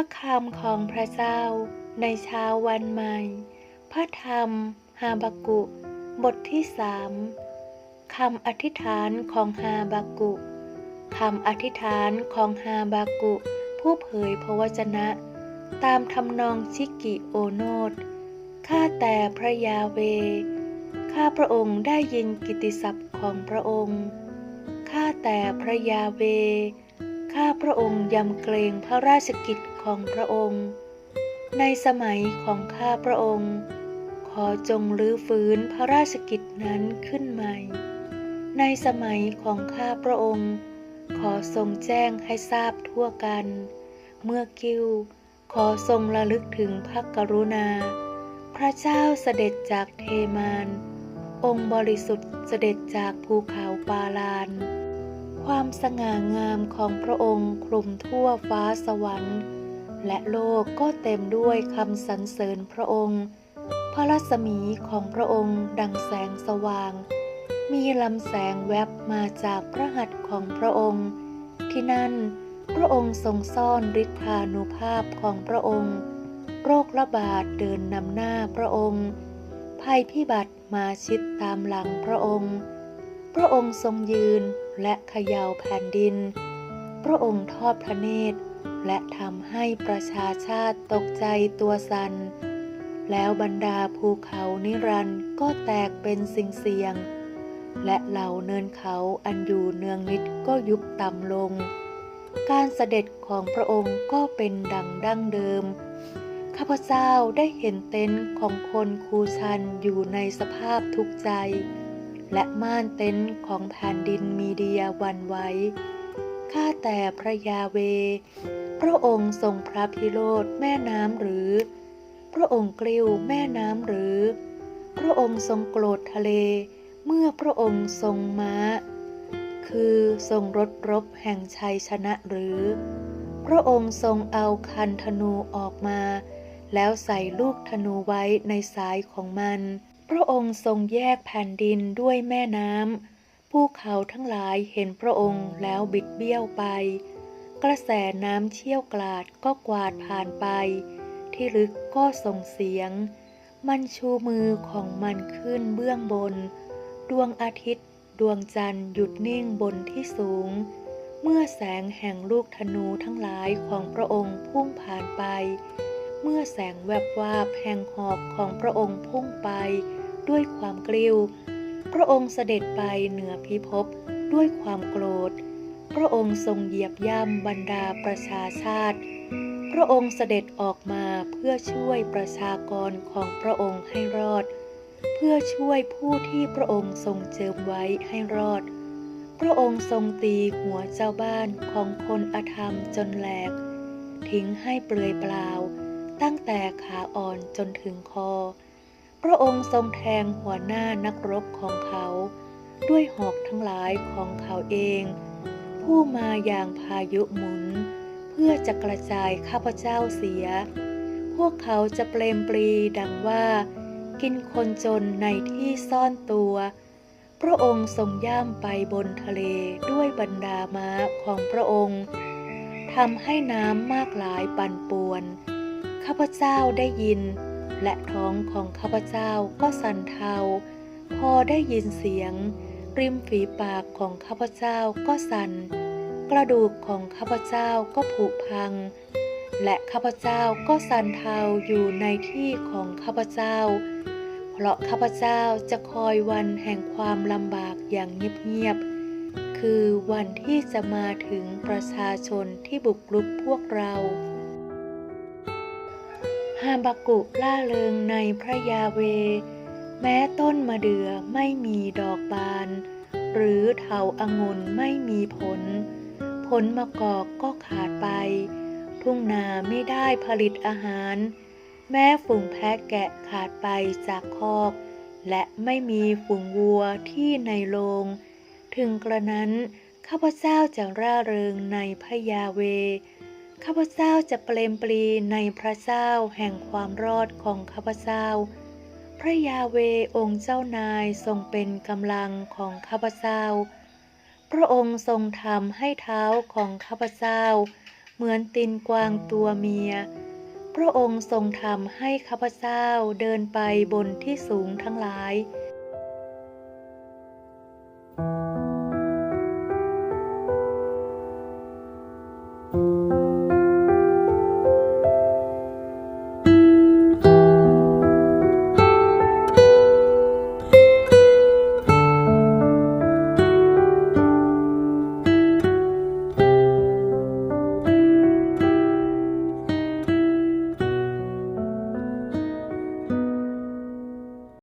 ระคำของพระเจ้าในเช้าวันใหม่ พระธรรมฮาบากุ บทที่สามคำอธิษฐานของฮาบากุคำอธิษฐานของฮาบากุ ผู้เผยพระวจนะ ตามทำนองชิกิโอโนดข้าแต่พระยาเว ข้าพระองค์ได้ยินกิตติศัพท์ของพระองค์ ข้าแต่พระยาเว ข้าพระองค์ยำเกรงพระราชกิจ ของพระองค์ ในสมัยของข้าพระองค์ ขอจงลื้อฟื้นพระราชกิจนั้นขึ้นใหม่ ในสมัยของข้าพระองค์ ขอทรงแจ้งให้ทราบทั่วกัน เมื่อกิ้ว ขอทรงระลึกถึงพระกรุณา พระเจ้าเสด็จจากเทมานองค์บริสุทธิ์เสด็จจากภูเขาปาลาน ความสง่างามของพระองค์คลุมทั่วฟ้าสวรรค์ และโลกก็เต็มด้วยคำสรรเสริญพระองค์ พระรัศมีของพระองค์ดังแสงสว่าง มีลำแสงแวบมาจากพระหัตถ์ของพระองค์ ที่นั่นพระองค์ทรงซ่อนฤทธานุภาพของพระองค์ โรคระบาดเดินนำหน้าพระองค์ ภัยพิบัติมาชิดตามหลังพระองค์ พระองค์ทรงยืนและเขย่าแผ่นดิน พระองค์ทอดพระเนตร และทำให้ประชาชาติตกใจตัวสัน่นแล้วบรรดาภูเขานิรันด์ก็แตกเป็นสิ่งเสียง และเหล่าเนินเขาอันอยู่เนืองนิดก็ยุบต่ำลง การเสด็จของพระองค์ก็เป็นดังดั้งเดิม ข้าพเจ้าได้เห็นเต็นท์ของคนคูชันอยู่ในสภาพทุกข์ใจ และม่านเต็นท์ของแผ่นดินมีเดียวันไหว ข้าแต่พระยาเว พระองค์ทรงพระพิโรธแม่น้ำหรือ พระองค์กลิ้วแม่น้ำหรือ พระองค์ทรงโกรธทะเล เมื่อพระองค์ทรงม้า คือทรงรถรบแห่งชัยชนะหรือ พระองค์ทรงเอาคันธนูออกมา แล้วใส่ลูกธนูไว้ในสายของมัน พระองค์ทรงแยกแผ่นดินด้วยแม่น้ำ ภูเขาทั้งหลายเห็นพระองค์แล้วบิดเบี้ยวไป กระแสน้ำเชี่ยวกราดก็กวาดผ่านไป ที่ลึกก็ส่งเสียง มันชูมือของมันขึ้นเบื้องบน ดวงอาทิตย์ ดวงจันทร์หยุดนิ่งบนที่สูง เมื่อแสงแห่งลูกธนูทั้งหลายของพระองค์พุ่งผ่านไป เมื่อแสงแวบวาบแห่งหอกของพระองค์พุ่งไป ด้วยความกลิ้ว พระองค์เสด็จไปเหนือพิภพด้วยความโกรธ พระองค์ทรงเหยียบย่ำบรรดาประชาชาติ พระองค์เสด็จออกมาเพื่อช่วยประชากรของพระองค์ให้รอด เพื่อช่วยผู้ที่พระองค์ทรงเจิมไว้ให้รอด พระองค์ทรงตีหัวเจ้าบ้านของคนอธรรมจนแหลก ทิ้งให้เปลือยเปล่า ตั้งแต่ขาอ่อนจนถึงคอ พระองค์ทรงแทงหัวหน้านักรบของเขา ด้วยหอกทั้งหลายของเขาเอง ผู้มาอย่างพายุหมุน เพื่อจะกระจายข้าพเจ้าเสีย พวกเขาจะเปลมปรีดังว่า กินคนจนในที่ซ่อนตัว พระองค์ทรงย่ำไปบนทะเลด้วยบรรดาม้าของพระองค์ทำให้น้ำมากหลายปั่นป่วน ข้าพเจ้าได้ยิน และท้องของข้าพเจ้าก็สั่นเทา พอได้ยินเสียง ริมฝีปากของข้าพเจ้าก็สั่น กระดูกของข้าพเจ้าก็ผุพัง และข้าพเจ้าก็สั่นเทาอยู่ในที่ของข้าพเจ้า เพราะข้าพเจ้าจะคอยวันแห่งความลำบากอย่างเงียบๆ คือวันที่จะมาถึงประชาชนที่บุกรุกพวกเรา ฮาบากุล่าเริงในพระยาเว แม้ต้นมะเดื่อไม่มีดอกบาน หรือเถาอางุ่นไม่มีผล ผลมะกอกก็ขาดไป ทุ่งนาไม่ได้ผลิตอาหาร แม้ฝูงแพะแกะขาดไปจากคอก และไม่มีฝูงวัวที่ในโรงถึงกระนั้นข้าพเจ้าจะร่าเริงในพระยาเว ข้าพเจ้าจะเปลมปลีในพระเจ้าแห่งความรอดของข้าพเจ้า พระยาเวองค์เจ้านายทรงเป็นกำลังของข้าพเจ้า พระองค์ทรงทำให้เท้าของข้าพเจ้า เหมือนตีนกวางตัวเมีย พระองค์ทรงทำให้ข้าพเจ้าเดินไปบนที่สูงทั้งหลาย